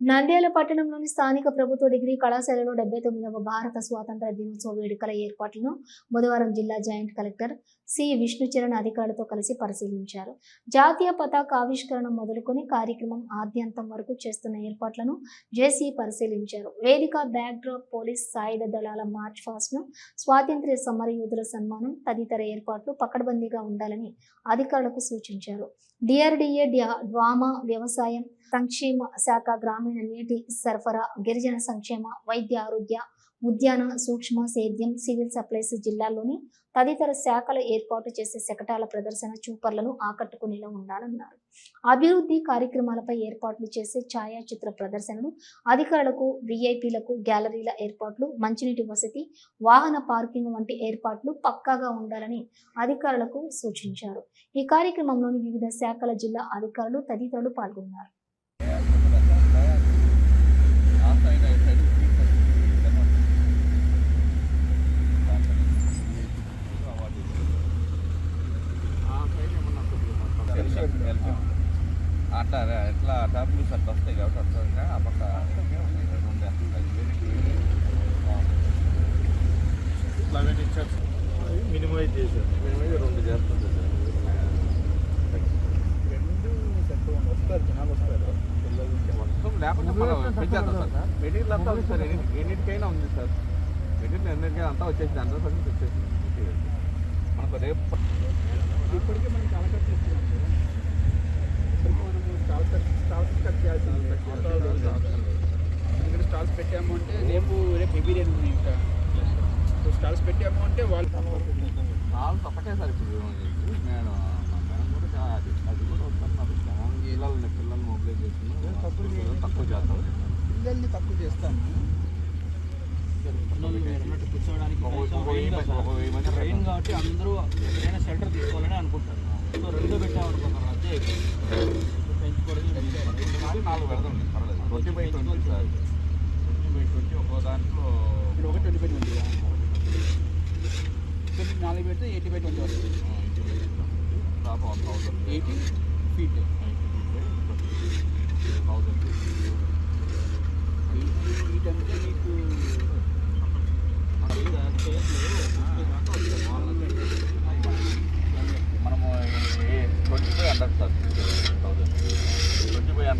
నంద్యాల పట్టణంలోని స్థానిక ప్రభుత్వ డిగ్రీ కళాశాలలో డెబ్బై తొమ్మిదవ భారత స్వాతంత్ర దినోత్సవ వేడుకల ఏర్పాట్లను బుధవారం జిల్లా జాయింట్ కలెక్టర్ సి. విష్ణుచరణ్ అధికారులతో కలిసి పరిశీలించారు. జాతీయ పతాక ఆవిష్కరణ మొదలుకొని కార్యక్రమం ఆద్యంతం వరకు చేస్తున్న ఏర్పాట్లను జేసీ పరిశీలించారు. వేదిక బ్యాక్డ్రాప్ పోలీస్ సాయుధ దళాల మార్చ్ ఫాస్ట్ను స్వాతంత్ర్య సమరయోధుల సన్మానం తదితర ఏర్పాట్లు పకడ్బందీగా ఉండాలని అధికారులకు సూచించారు. డిఆర్డీఏ డ్వామా వ్యవసాయం సంక్షేమ శాఖ గ్రామీణ నీటి సరఫరా గిరిజన సంక్షేమ వైద్య ఆరోగ్య ఉద్యాన సూక్ష్మ సేద్యం సివిల్ సప్లైస్ జిల్లాల్లోని తదితర శాఖల ఏర్పాటు చేసే శకటాల ప్రదర్శన చూపర్లను ఆకట్టుకునేలా ఉండాలన్నారు. అభివృద్ధి కార్యక్రమాలపై ఏర్పాట్లు చేసే ఛాయాచిత్ర ప్రదర్శనలు అధికారులకు విఐపీలకు గ్యాలరీల ఏర్పాట్లు మంచినీటి వసతి వాహన పార్కింగ్ వంటి ఏర్పాట్లు పక్కాగా ఉండాలని అధికారులకు సూచించారు. ఈ కార్యక్రమంలోని వివిధ శాఖల జిల్లా అధికారులు తదితరులు పాల్గొన్నారు. అట్లా ఎట్లా టాబ్లెట్స్ అట్లా వస్తాయి కాబట్టి అట్లా ఆ పక్క. ప్లానెట్ ఇన్ఛార్జ్ మినిమైజ్ చేశారు. మినిమైజ్ రెండు చేస్తుంది సార్. రెండు సెట్ వస్తారు జనాలు వస్తారు. పిల్లలు లేకపోతే మనం పెంచేద్దాం సార్. మెటీరియల్ అంతా ఉంది సార్ ఎన్ని- ఎన్నిటికైనా ఉంది సార్. మెటీరియల్ ఎన్నిటికైనా అంతా వచ్చేసింది హండ్రెడ్ పర్సెంట్ వచ్చేసింది మనకు రేపు ఇప్పటికే మనం చాలా ఖర్చు ఇస్తున్నాం సార్ ఇప్పటికే మనం చాలా ఖర్చు స్టాల్స్ కట్ స్టాల్స్ పెట్టాము అంటే రేపు రేపు హెవీ రేట్ ఉంది ఇంకా సో స్టాల్స్ పెట్టాము అంటే వాళ్ళు చాలా తప్పకే సార్ ఇప్పుడు నేను మేడం కూడా అది కూడా వస్తున్నారు పిల్లల్ని పిల్లల్ని మొబిలైజ్ చేస్తున్నాం తక్కువ చేస్తాం పిల్లల్ని తక్కువ చేస్తాము పిల్లలు మీరు అన్నట్టు కూర్చోవడానికి ఒక- కాబట్టి అందరూ ఎక్కడైనా షెల్టర్ తీసుకోవాలని అనుకుంటారు సో రెండు పెట్టామనుకుంటారు అదే నాలుగు నాలుగు పెడదాం పర్లేదు twenty by twenty sir. Twenty by twenty ఒక్కో దాంట్లో ఇప్పుడు ఒకటి ట్వంటీ బై ట్వంటీ ట్వంటీ నాలుగు పెడితే ఎయిటీ బై ట్వంటీ వస్తుంది. Top one thousand eighty feet. Thousand feet అంటే మీకు మనము twenty five hundred sir thousand